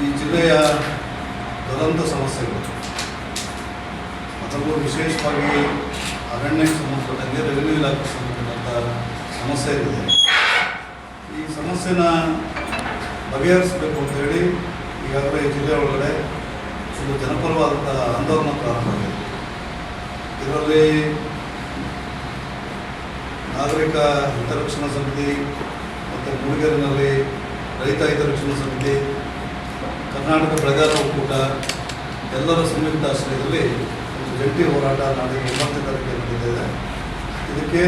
ಈ ಜಿಲ್ಲೆಯ ದುರಂತ ಸಮಸ್ಯೆಗಳು ಅದರಲ್ಲೂ ವಿಶೇಷವಾಗಿ ಅರಣ್ಯಕ್ಕೆ ಸಂಬಂಧಪಟ್ಟಂಗೆ ರೆವಿನ್ಯೂ ಇಲಾಖೆಗೆ ಸಂಬಂಧಪಟ್ಟಂಥ ಸಮಸ್ಯೆ ಇದೆ. ಈ ಸಮಸ್ಯೆನ ಬಗೆಹರಿಸಬೇಕು ಅಂತೇಳಿ ಈಗಾಗಲೇ ಈ ಜಿಲ್ಲೆ ಒಳಗಡೆ ಒಂದು ಜನಪರವಾದಂಥ ಆಂದೋಲನ ಪ್ರಾರಂಭವಾಗಿದೆ ಇದರಲ್ಲಿ ನಾಗರಿಕ ಹಿತರಕ್ಷಣಾ ಸಮಿತಿ ಮತ್ತು ಮೂಡಿಗೆರೆನಲ್ಲಿ ರೈತ ಹಿತರಕ್ಷಣಾ ಸಮಿತಿ ಕರ್ನಾಟಕ ಬೆಳೆಗಾರ ಒಕ್ಕೂಟ ಎಲ್ಲರ ಸಂಯುಕ್ತ ಆಶ್ರಯದಲ್ಲಿ ಒಂದು ಜಂಟಿ ಹೋರಾಟ ನಾಳೆ ಒಂಬತ್ತು ತಾರೀಕು ನಡೆದಿದೆ ಇದಕ್ಕೆ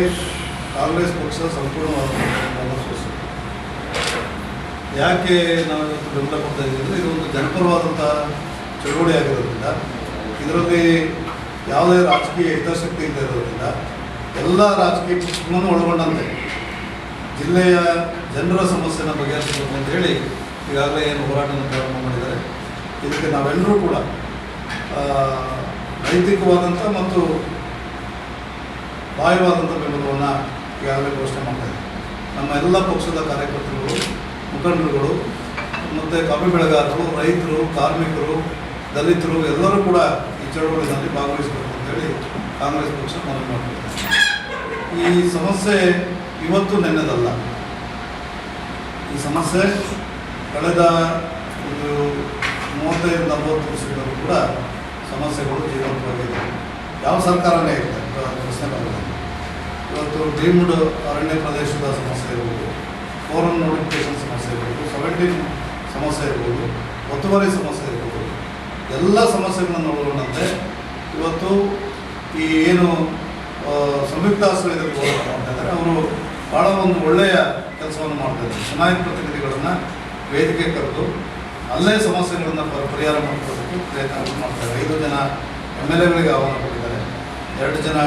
ಕಾಂಗ್ರೆಸ್ ಪಕ್ಷ ಸಂಪೂರ್ಣವಾದ. ಯಾಕೆ ನಾವು ಬೆಂಬಲ ಕೊಡ್ತಾ ಇದ್ದೀವಿ ಅಂದರೆ ಇದು ಒಂದು ಜನಪರವಾದಂಥ ಚಳುವಳಿ ಆಗಿರೋದ್ರಿಂದ, ಇದರಲ್ಲಿ ಯಾವುದೇ ರಾಜಕೀಯ ಹಿತಾಸಕ್ತಿ ಇಲ್ಲದೆ ಇರೋದ್ರಿಂದ, ಎಲ್ಲ ರಾಜಕೀಯ ಪಕ್ಷಗಳನ್ನು ಒಳಗೊಂಡಂತೆ ಜಿಲ್ಲೆಯ ಜನರ ಸಮಸ್ಯೆನ ಬಗೆಹರಿಸಬೇಕು ಅಂತ ಹೇಳಿ ಈಗಾಗಲೇ ಏನು ಹೋರಾಟವನ್ನು ಪ್ರಾರಂಭ ಮಾಡಿದ್ದಾರೆ. ಇದಕ್ಕೆ ನಾವೆಲ್ಲರೂ ಕೂಡ ನೈತಿಕವಾದಂಥ ಮತ್ತು ಬಾಯವಾದಂಥ ಬೆಂಬಲವನ್ನು ಈಗಾಗಲೇ ಘೋಷಣೆ ಮಾಡ್ತಾ ಇದ್ದೀವಿ. ನಮ್ಮ ಎಲ್ಲ ಪಕ್ಷದ ಕಾರ್ಯಕರ್ತರುಗಳು, ಮುಖಂಡರುಗಳು, ಮತ್ತು ಕಾಫಿ ಬೆಳೆಗಾರರು, ರೈತರು, ಕಾರ್ಮಿಕರು, ದಲಿತರು, ಎಲ್ಲರೂ ಕೂಡ ಈ ಚಳವಳಿನಲ್ಲಿ ಭಾಗವಹಿಸಬೇಕು ಅಂತೇಳಿ ಕಾಂಗ್ರೆಸ್ ಪಕ್ಷ ಮನವಿ ಮಾಡ್ತಿದ್ದಾರೆ ಈ ಸಮಸ್ಯೆ ಇವತ್ತು ನೆನ್ನೆದಲ್ಲ. ಈ ಸಮಸ್ಯೆ ಕಳೆದ ಒಂದು ಮೂವತ್ತೈದು ನಲವತ್ತು ವರ್ಷಗಳಲ್ಲೂ ಕೂಡ ಸಮಸ್ಯೆಗಳು ಜೀವಂತವಾಗಿದೆ ಯಾವ ಸರ್ಕಾರನೇ ಇರುತ್ತೆ ಪ್ರಶ್ನೆ ಬರುತ್ತೆ ಇವತ್ತು ಡೀಮ್ಡ್ ಅರಣ್ಯ ಪ್ರದೇಶದ ಸಮಸ್ಯೆ ಇರ್ಬೋದು ಫೋರನ್ ನೋಟಿಫಿಕೇಶನ್ ಸಮಸ್ಯೆ ಇರ್ಬೋದು ಸೆವೆಂಟೀನ್ ಸಮಸ್ಯೆ ಇರ್ಬೋದು, ಒತ್ತುವರಿ ಸಮಸ್ಯೆ ಇರ್ಬೋದು, ಎಲ್ಲ ಸಮಸ್ಯೆಗಳನ್ನು ಒಳಗೊಂಡಂತೆ ಇವತ್ತು ಈ ಏನು ಸಂಯುಕ್ತ ಆಶ್ರಯದಲ್ಲಿ ಹೋರಾಟ ಅಂತಂದರೆ ಅವರು ಭಾಳ ಒಂದು ಒಳ್ಳೆಯ ಕೆಲಸವನ್ನು ಮಾಡ್ತಾ ಇದ್ದಾರೆ. ಚುನಾಯಿತ ಪ್ರತಿನಿಧಿಗಳನ್ನು ವೇದಿಕೆ ಕರೆದು ಅಲ್ಲೇ ಸಮಸ್ಯೆಗಳನ್ನು ಪರಿ- ಪರಿಹಾರ ಮಾಡಿಕೊಡೋದಕ್ಕೆ ಪ್ರಯತ್ನ ಮಾಡ್ತಾರೆ. ಐದು ಜನ ಎಂ ಎಲ್ ಎಗಳಿಗೆ ಆಹ್ವಾನ ಕೊಟ್ಟಿದ್ದಾರೆ. ಎರಡು ಜನ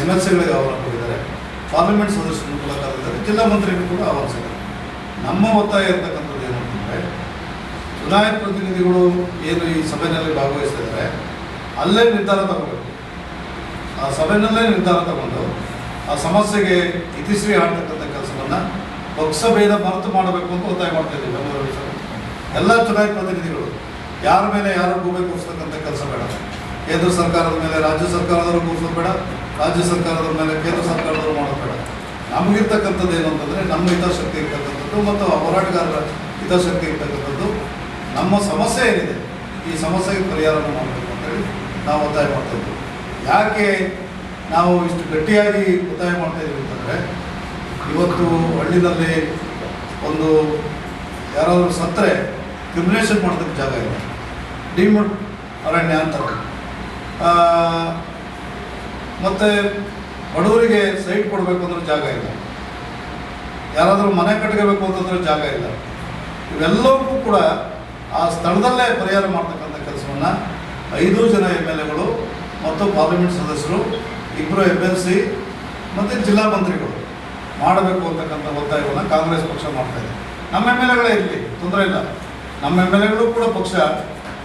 ಎಂ ಎಲ್ ಸಿಗಳಿಗೆ ಆಹ್ವಾನ ಕೊಟ್ಟಿದ್ದಾರೆ. ಪಾರ್ಲಿಮೆಂಟ್ ಸದಸ್ಯರು ಮೂಲಕ ಜಿಲ್ಲಾ ಮಂತ್ರಿಗಳು ಕೂಡ ಆಹ್ವಾನಿಸಿದ್ದಾರೆ ನಮ್ಮ ಒತ್ತಾಯ ಇರತಕ್ಕಂಥದ್ದು ಏನು ಅಂತಂದರೆ, ಚುನಾಯಿತ ಪ್ರತಿನಿಧಿಗಳು ಏನು ಈ ಸಭೆಯಲ್ಲಿ ಭಾಗವಹಿಸ್ತಿದ್ದಾರೆ ಅಲ್ಲೇ ನಿರ್ಧಾರ ತಗೋಬೇಕು. ಆ ಸಭೆಯಲ್ಲೇ ನಿರ್ಧಾರ ತಗೊಂಡು ಆ ಸಮಸ್ಯೆಗೆ ಇತಿಶ್ರೀ ಕೆಲಸವನ್ನು ಪಕ್ಷ ಭೇದ ಮರೆತು ಮಾಡಬೇಕು ಅಂತ ಒತ್ತಾಯ ಮಾಡ್ತಾ ಇದ್ದೀವಿ ಎಲ್ಲ ಚುನಾಯಿತ ಪ್ರತಿನಿಧಿಗಳು, ಯಾರ ಮೇಲೆ ಯಾರು ಭೂಮಿ ಕೂರಿಸ್ತಕ್ಕಂಥ ಕೆಲಸ ಬೇಡ. ಕೇಂದ್ರ ಸರ್ಕಾರದ ಮೇಲೆ, ರಾಜ್ಯ ಸರ್ಕಾರದವರು ಕೂರಿಸೋದು ಬೇಡ, ರಾಜ್ಯ ಸರ್ಕಾರದ ಮೇಲೆ, ಕೇಂದ್ರ ಸರ್ಕಾರದವರು ಮಾಡೋದು ಬೇಡ. ನಮಗಿರ್ತಕ್ಕಂಥದ್ದು ಏನು ಅಂತಂದರೆ, ನಮ್ಮ ಹಿತಾಸಕ್ತಿ ಇರ್ತಕ್ಕಂಥದ್ದು ಮತ್ತು ಹೋರಾಟಗಾರರ ಹಿತಾಸಕ್ತಿ ಇರ್ತಕ್ಕಂಥದ್ದು. ನಮ್ಮ ಸಮಸ್ಯೆ ಏನಿದೆ, ಈ ಸಮಸ್ಯೆಗೆ ಪರಿಹಾರವನ್ನು ಮಾಡಬೇಕು ಅಂತೇಳಿ ನಾವು ಒತ್ತಾಯ ಮಾಡ್ತಾ ಇದ್ದೀವಿ. ಯಾಕೆ ನಾವು ಇಷ್ಟು ಗಟ್ಟಿಯಾಗಿ ಒತ್ತಾಯ ಮಾಡ್ತಾ ಇದ್ದೀವಿ ಅಂತಂದರೆ ಇವತ್ತು ಹಳ್ಳಿನಲ್ಲಿ ಒಂದು ಯಾರಾದರೂ ಸತ್ತರೆ ಕ್ರಿಮಿನೇಷನ್ ಮಾಡೋದಕ್ಕೆ ಜಾಗ ಇಲ್ಲ. ಡಿಮೋಟ್ ಅರಣ್ಯ ಅಂತಾರೆ ಮತ್ತೆ ಬಡವರಿಗೆ ಸೈಟ್ ಕೊಡಬೇಕು ಅಂದ್ರೆ ಜಾಗ ಇಲ್ಲ. ಯಾರಾದರೂ ಮನೆ ಕಟ್ಕೋಬೇಕು ಅಂತಂದರೆ ಜಾಗ ಇಲ್ಲ. ಇವೆಲ್ಲವೂ ಕೂಡ ಆ ಸ್ಥಳದಲ್ಲೇ ಪರಿಹಾರ ಮಾಡ್ತಕ್ಕಂಥ ಕೆಲಸವನ್ನು ಐದು ಜನ ಎಂ ಎಲ್ ಎಗಳು ಮತ್ತು ಪಾರ್ಲಿಮೆಂಟ್ ಸದಸ್ಯರು ಇಬ್ಬರು ಎಂ ಎಲ್ ಸಿ ಮತ್ತು ಜಿಲ್ಲಾ ಮಂತ್ರಿಗಳು ಮಾಡಬೇಕು ಅಂತಕ್ಕಂಥ ಒತ್ತಾಯವನ್ನು ಕಾಂಗ್ರೆಸ್ ಪಕ್ಷ ಮಾಡ್ತಾ ಇದೆ. ನಮ್ಮ ಎಂ ಎಲ್ ಎಗಳೇ ಇರಲಿ, ತೊಂದರೆ ಇಲ್ಲ. ನಮ್ಮ ಎಂ ಎಲ್ ಎಗಳು ಕೂಡ ಪಕ್ಷ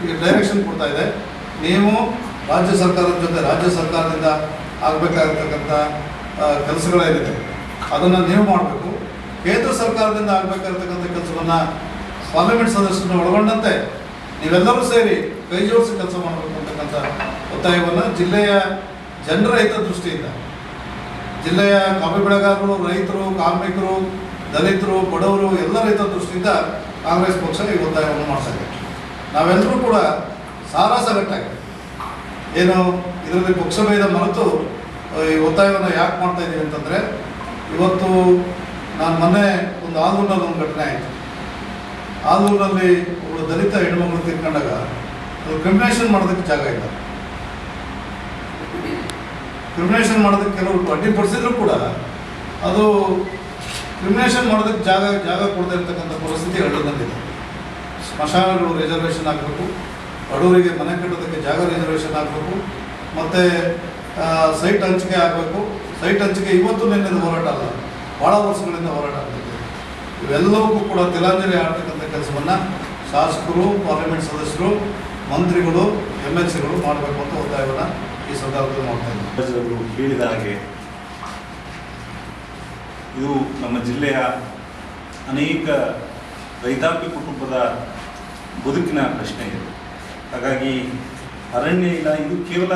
ಈಗ ಡೈರೆಕ್ಷನ್ ಕೊಡ್ತಾ ಇದೆ. ನೀವು ರಾಜ್ಯ ಸರ್ಕಾರದ ಜೊತೆ ರಾಜ್ಯ ಸರ್ಕಾರದಿಂದ ಆಗಬೇಕಾಗಿರ್ತಕ್ಕಂಥ ಕೆಲಸಗಳೇನಿದೆ, ಅದನ್ನು ನೀವು ಮಾಡಬೇಕು. ಕೇಂದ್ರ ಸರ್ಕಾರದಿಂದ ಆಗಬೇಕಾಗಿರ್ತಕ್ಕಂಥ ಕೆಲಸವನ್ನು ಪಾರ್ಲಿಮೆಂಟ್ ಸದಸ್ಯರನ್ನು ಒಳಗೊಂಡಂತೆ ನೀವೆಲ್ಲರೂ ಸೇರಿ ಕೈ ಜೋಡಿಸಿ ಕೆಲಸ ಮಾಡಬೇಕು ಅಂತಕ್ಕಂಥ ಒತ್ತಾಯವನ್ನು ಜಿಲ್ಲೆಯ ಜನರ ಹಿತದೃಷ್ಟಿಯಿಂದ ಜಿಲ್ಲೆಯ ಕಾಫಿ ಬೆಳೆಗಾರರು, ರೈತರು, ಕಾರ್ಮಿಕರು, ದಲಿತರು, ಬಡವರು, ಎಲ್ಲ ರೈತರ ದೃಷ್ಟಿಯಿಂದ ಕಾಂಗ್ರೆಸ್ ಪಕ್ಷ ಈ ಒತ್ತಾಯವನ್ನು ಮಾಡ್ತಾ ನಾವೆಲ್ಲರೂ ಕೂಡ ಸಾರಾಸಗಟ್ಟಾಗಿ ಏನು ಇದರಲ್ಲಿ ಪಕ್ಷಭೇದ ಮರೆತು ಈ ಒತ್ತಾಯವನ್ನು ಯಾಕೆ ಮಾಡ್ತಾ ಇದ್ದೀವಿ ಅಂತಂದರೆ, ಇವತ್ತು ನಾನು ಮೊನ್ನೆ ಒಂದು ಆಲೂರಿನಲ್ಲಿ ಒಂದು ಘಟನೆ ಆಯಿತು. ಆಲೂರಿನಲ್ಲಿ ಒಬ್ಬಳು ದಲಿತ ಹೆಣ್ಮಗಳು ತಿಳ್ಕೊಂಡಾಗ ಅದು ಕ್ರಿಮಿನೇಷನ್ ಮಾಡೋದಕ್ಕೆ ಜಾಗ ಇಲ್ಲ. ಕ್ರಿಮಿನೇಷನ್ ಮಾಡೋದಕ್ಕೆ ಕೆಲವರು ಅಡ್ಡಿಪಡಿಸಿದ್ರು ಕೂಡ ಅದು ಕ್ರಿಮಿನೇಷನ್ ಮಾಡೋದಕ್ಕೆ ಜಾಗ ಜಾಗ ಕೊಡದೇ ಇರತಕ್ಕಂಥ ಪರಿಸ್ಥಿತಿ ಹಳ್ಳದಲ್ಲಿದೆ ಸ್ಮಶಾನಗಳು ರಿಸರ್ವೇಷನ್ ಆಗಬೇಕು ಬಡವರಿಗೆ ಮನೆ ಕಟ್ಟೋದಕ್ಕೆ ಜಾಗ ರಿಸರ್ವೇಷನ್ ಆಗಬೇಕು, ಮತ್ತು ಸೈಟ್ ಹಂಚಿಕೆ ಆಗಬೇಕು. ಸೈಟ್ ಹಂಚಿಕೆ ಇವತ್ತು ನಿನ್ನೆಂದು ಹೋರಾಟ ಅಲ್ಲ ಭಾಳ ವರ್ಷಗಳಿಂದ ಹೋರಾಟ ಆಗ್ತಿದೆ. ಇವೆಲ್ಲವಕ್ಕೂ ಕೂಡ ತಿಲಾಂಜಲಿ ಆಡ್ತಕ್ಕಂಥ ಕೆಲಸವನ್ನು ಶಾಸಕರು ಪಾರ್ಲಿಮೆಂಟ್ ಸದಸ್ಯರು, ಮಂತ್ರಿಗಳು ಎಂ ಎಲ್ ಸಿಗಳು ಮಾಡಬೇಕು ಅಂತ ಒತ್ತಾಯವನ್ನು ಈ ಸಂದರ್ಭದಲ್ಲಿ ಮಾಡ್ತಾ ಇದ್ದೀವಿ ಹೇಳಿದ ಹಾಗೆ ಇದು ನಮ್ಮ ಜಿಲ್ಲೆಯ ಅನೇಕ ರೈತಾಪಿ ಕುಟುಂಬದ ಬದುಕಿನ ಪ್ರಶ್ನೆ ಇದೆ. ಹಾಗಾಗಿ ಅರಣ್ಯ ಇಲ್ಲ ಇದು ಕೇವಲ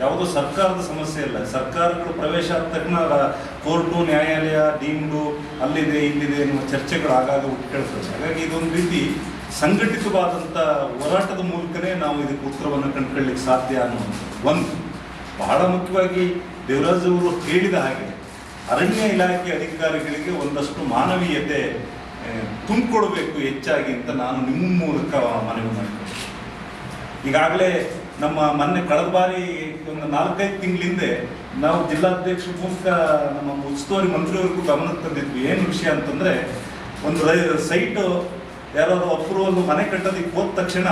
ಯಾವುದೋ ಸರ್ಕಾರದ ಸಮಸ್ಯೆ ಅಲ್ಲ. ಸರ್ಕಾರಗಳು ಪ್ರವೇಶ ಆದ ತಕ್ಷಣ ಕೋರ್ಟು, ನ್ಯಾಯಾಲಯ, ಡೀಮ್ಡು, ಅಲ್ಲಿದೆ, ಇಲ್ಲಿದೆ ಎನ್ನುವ ಚರ್ಚೆಗಳು ಆಗಾಗ ಕೇಳ್ತದೆ ಹಾಗಾಗಿ ಇದೊಂದು ರೀತಿ ಸಂಘಟಿತವಾದಂಥ ಹೋರಾಟದ ಮೂಲಕನೇ ನಾವು ಇದಕ್ಕೆ ಉತ್ತರವನ್ನು ಕಂಡುಕೊಳ್ಳಿಕ್ಕೆ ಸಾಧ್ಯ ಅನ್ನೋದು ಒಂದು. ಬಹಳ ಮುಖ್ಯವಾಗಿ ದೇವರಾಜ್ ಅವರು ಹೇಳಿದ ಹಾಗೆ ಅರಣ್ಯ ಇಲಾಖೆ ಅಧಿಕಾರಿಗಳಿಗೆ ಒಂದಷ್ಟು ಮಾನವೀಯತೆ ತುಂಬಿಕೊಡಬೇಕು ಹೆಚ್ಚಾಗಿ ಅಂತ ನಾನು ನಿಮ್ಮ ಮೂಲಕ ಮನವಿ ಮಾಡ್ತೀನಿ. ಈಗಾಗಲೇ ನಮ್ಮ ಮೊನ್ನೆ ಕಳೆದ ಬಾರಿ ಒಂದು ನಾಲ್ಕೈದು ತಿಂಗಳಿಂದೆ ನಾವು ಜಿಲ್ಲಾಧ್ಯಕ್ಷ ಮೂಲಕ ನಮ್ಮ ಉಸ್ತುವಾರಿ ಮಂತ್ರಿಯವರಿಗೂ ಗಮನಕ್ಕೆ ತಂದಿದ್ವಿ. ಏನು ವಿಷಯ ಅಂತಂದರೆ ಒಂದು ರೈ- ಸೈಟ್ ಯಾರಾದರೂ ಅಪ್ರೂವಲ್ ಮನೆ ಕಟ್ಟೋದಕ್ಕೆ ಹೋದ ತಕ್ಷಣ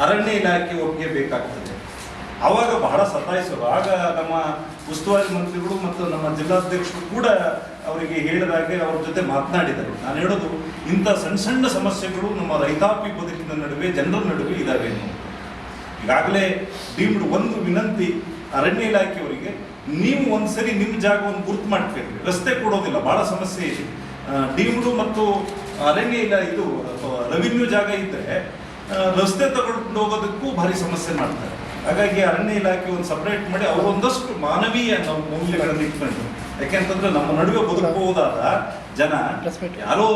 ಅರಣ್ಯ ಇಲಾಖೆ ಒಪ್ಪಿಗೆ ಬೇಕಾಗ್ತದೆ. ಆವಾಗ ಬಹಳ ಸತಾಯಿಸೋರು ಆಗ ನಮ್ಮ ಉಸ್ತುವಾರಿ ಮಂತ್ರಿಗಳು ಮತ್ತು ನಮ್ಮ ಜಿಲ್ಲಾಧ್ಯಕ್ಷರು ಕೂಡ ಅವರಿಗೆ ಹೇಳಿದಾಗೆ ಅವ್ರ ಜೊತೆ ಮಾತನಾಡಿದರು. ನಾನು ಹೇಳೋದು, ಇಂಥ ಸಣ್ಣ ಸಣ್ಣ ಸಮಸ್ಯೆಗಳು ನಮ್ಮ ರೈತಾಪಿ ಬದುಕಿನ ನಡುವೆ, ಜನರ ನಡುವೆ ಇದ್ದಾವೆ. ಈಗಾಗಲೇ ಡೀಮ್ಡ್ ಒಂದು ವಿನಂತಿ ಅರಣ್ಯ ಇಲಾಖೆಯವರಿಗೆ, ನೀವು ಒಂದ್ಸರಿ ನಿಮ್ಮ ಜಾಗವನ್ನು ಗುರುತು ಮಾಡ್ತೀರಿ. ರಸ್ತೆ ಕೊಡೋದಿಲ್ಲ, ಬಹಳ ಸಮಸ್ಯೆ ಇದೆ. ಡೀಮ್ಡು ಮತ್ತು ಅರಣ್ಯ ಇಲ್ಲ ಇದು ರೆವಿನ್ಯೂ ಜಾಗ ಇದ್ದರೆ ರಸ್ತೆ ತಗೊಂಡು ಹೋಗೋದಕ್ಕೂ ಭಾರಿ ಸಮಸ್ಯೆ ಮಾಡ್ತಾರೆ. ಹಾಗಾಗಿ ಅರಣ್ಯ ಇಲಾಖೆ ಒಂದು ಸಪರೇಟ್ ಮಾಡಿ ಅವರು ಒಂದಷ್ಟು ಮಾನವೀಯ ನಾವು ಮೌಲ್ಯಗಳನ್ನು ಇಟ್ಕೊಂಡು ಯಾಕೆಂತಂದ್ರೆ ನಮ್ಮ ನಡುವೆ ಬದುಕಬಹುದಾದ ಜನ, ಯಾರೋ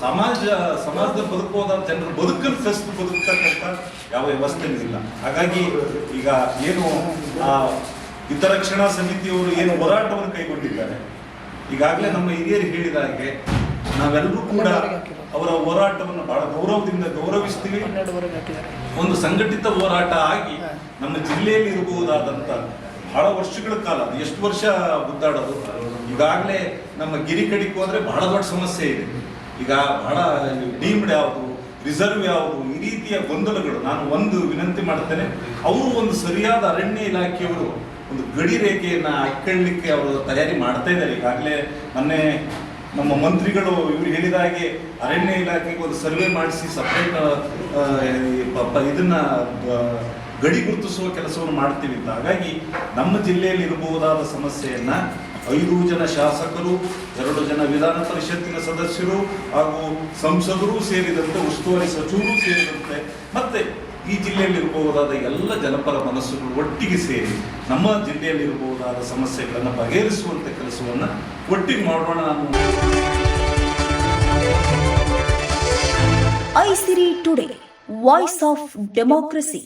ಸಮಾಜ ಸಮಾಜದಲ್ಲಿ ಬದುಕಬಹುದಾದ ಜನರು ಬದುಕನ್ನು ಫಸ್ಟ್ ಬದುಕ್ತಕ್ಕಂಥ ಯಾವ ವ್ಯವಸ್ಥೆ ಇಲ್ಲ. ಹಾಗಾಗಿ ಈಗ ಏನು ಆ ಹಿತರಕ್ಷಣಾ ಸಮಿತಿಯವರು ಏನು ಹೋರಾಟವನ್ನು ಕೈಗೊಂಡಿದ್ದಾರೆ. ಈಗಾಗಲೇ ನಮ್ಮ ಹಿರಿಯರು ಹೇಳಿದ ಹಾಗೆ ನಾವೆಲ್ಲರೂ ಕೂಡ ಅವರ ಹೋರಾಟವನ್ನು ಬಹಳ ಗೌರವದಿಂದ ಗೌರವಿಸ್ತೀವಿ. ಒಂದು ಸಂಘಟಿತ ಹೋರಾಟ ಆಗಿ ನಮ್ಮ ಜಿಲ್ಲೆಯಲ್ಲಿ ಇರಬಹುದಾದಂತ ಬಹಳ ವರ್ಷಗಳ ಕಾಲ ಅದು ಎಷ್ಟು ವರ್ಷ ಗುದ್ದಾಡೋದು ಈಗಾಗಲೇ ನಮ್ಮ ಗಿರಿ ಕಡಿಕ್ ಹೋದ್ರೆ ಬಹಳ ದೊಡ್ಡ ಸಮಸ್ಯೆ ಇದೆ. ಈಗ ಬಹಳ ಡೀಮ್ಡ್ ಯಾವುದು ರಿಸರ್ವ್ ಯಾವುದು ಈ ರೀತಿಯ ಗೊಂದಲಗಳು. ನಾನು ಒಂದು ವಿನಂತಿ ಮಾಡ್ತೇನೆ ಅವರು ಒಂದು ಸರಿಯಾದ ಅರಣ್ಯ ಇಲಾಖೆಯವರು ಒಂದು ಗಡಿ ರೇಖೆಯನ್ನ ಹಾಕೊಳ್ಳಿಕ್ಕೆ ಅವರು ತಯಾರಿ ಮಾಡ್ತಾ ಇದ್ದಾರೆ. ಈಗಾಗಲೇ ಮೊನ್ನೆ ನಮ್ಮ ಮಂತ್ರಿಗಳು ಇವರು ಹೇಳಿದ ಹಾಗೆ ಅರಣ್ಯ ಇಲಾಖೆಗೆ ಒಂದು ಸರ್ವೆ ಮಾಡಿಸಿ ಸಪ್ರೇಟ್ ಇದನ್ನ ಗಡಿ ಗುರುತಿಸುವ ಕೆಲಸವನ್ನು ಮಾಡ್ತೀವಿ ಅಂತ. ಹಾಗಾಗಿ ನಮ್ಮ ಜಿಲ್ಲೆಯಲ್ಲಿ ಇರಬಹುದಾದ ಸಮಸ್ಯೆಯನ್ನ ಐದು ಜನ ಶಾಸಕರು, ಎರಡು ಜನ ವಿಧಾನ ಪರಿಷತ್ತಿನ ಸದಸ್ಯರು ಹಾಗೂ ಸಂಸದರು ಸೇರಿದಂತೆ ಉಸ್ತುವಾರಿ ಸಚಿವರು ಸೇರಿದಂತೆ ಮತ್ತೆ ಈ ಜಿಲ್ಲೆಯಲ್ಲಿರಬಹುದಾದ ಎಲ್ಲ ಜನಪರ ಮನಸ್ಸುಗಳು ಒಟ್ಟಿಗೆ ಸೇರಿ ನಮ್ಮ ಜಿಲ್ಲೆಯಲ್ಲಿರಬಹುದಾದ ಸಮಸ್ಯೆಗಳನ್ನು ಬಗೆಹರಿಸುವಂತ ಕೆಲಸವನ್ನು ಒಟ್ಟಿಗೆ ಮಾಡೋಣ Aisiri today voice of democracy